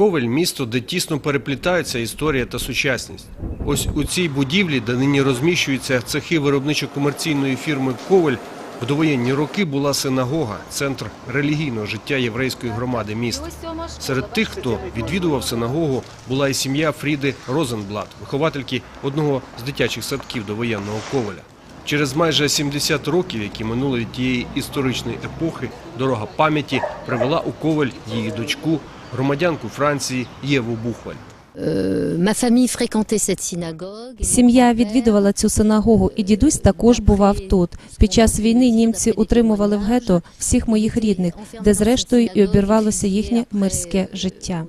Ковель місто, де тісно переплітаються історія та сучасність. Ось у цій будівлі, де нині розміщуються цехи виробничо-комерційної фірми Ковель, в довоєнні роки була синагога, центр релігійного життя єврейської громади міста. Серед тих, хто відвідував синагогу, була і сім'я Фріди Розенблат, виховательки одного з дитячих садків довоєнного Ковеля. Через майже 70 років, які минули від тієї історичної епохи, дорога пам'яті привела у Ковель її дочку, громадянку Франції Єву Бухваль. Synagogue. Сім'я відвідувала цю синагогу, і дідусь також бував тут. Під час війни німці утримували в гетто всіх моїх рідних, де зрештою і обірвалося їхнє мирське життя.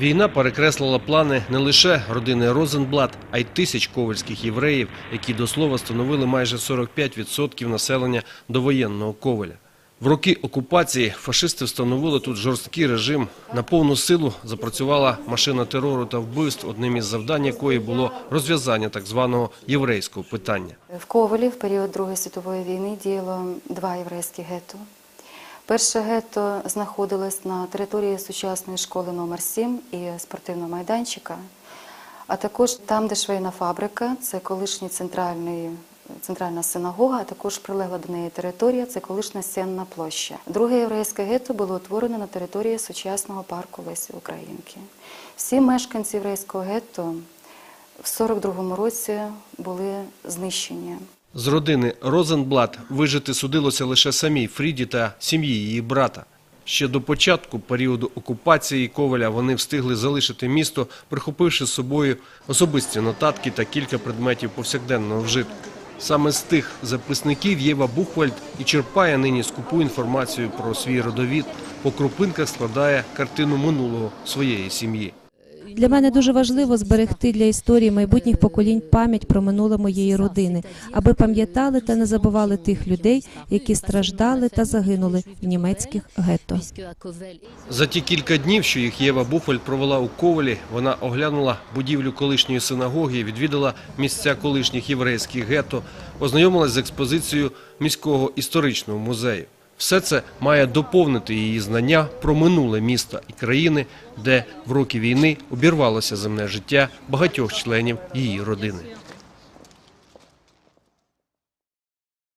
Війна перекреслила плани не лише родини Розенблат, а й тисяч ковельських євреїв, які до слова становили майже 45% населення довоєнного Ковеля. В роки окупації фашисти встановили тут жорсткий режим. На повну силу запрацювала машина терору та вбивств, одним із завдань якої було розв'язання так званого єврейського питання. В Ковелі в період Другої світової війни діяло два єврейські гетто. Перше гетто знаходилось на території сучасної школи номер 7 і спортивного майданчика, а також там, де швейна фабрика, це колишній центральний, центральна синагога, а також прилегла до неї територія, це колишня Сенна площа. Друге єврейське гетто було утворено на території сучасного парку Лесі Українки. Всі мешканці єврейського гетто в 42-му році були знищені. З родини Розенблат вижити судилося лише самій Фріді та сім'ї її брата. Ще до початку періоду окупації Коваля вони встигли залишити місто, прихопивши з собою особисті нотатки та кілька предметів повсякденного вжитку. Саме з тих записників Єва Бухвальд і черпає нині скупу інформацію про свій родовід, по крупинках складає картину минулого своєї сім'ї. Для мене дуже важливо зберегти для історії майбутніх поколінь пам'ять про минуле моєї родини, аби пам'ятали та не забували тих людей, які страждали та загинули в німецьких гетто. За ті кілька днів, що їх Єва Буфель провела у Ковалі, вона оглянула будівлю колишньої синагоги, відвідала місця колишніх єврейських гетто, ознайомилась з експозицією міського історичного музею. Все це має доповнити її знання про минуле міста і країни, де в роки війни обірвалося земне життя багатьох членів її родини.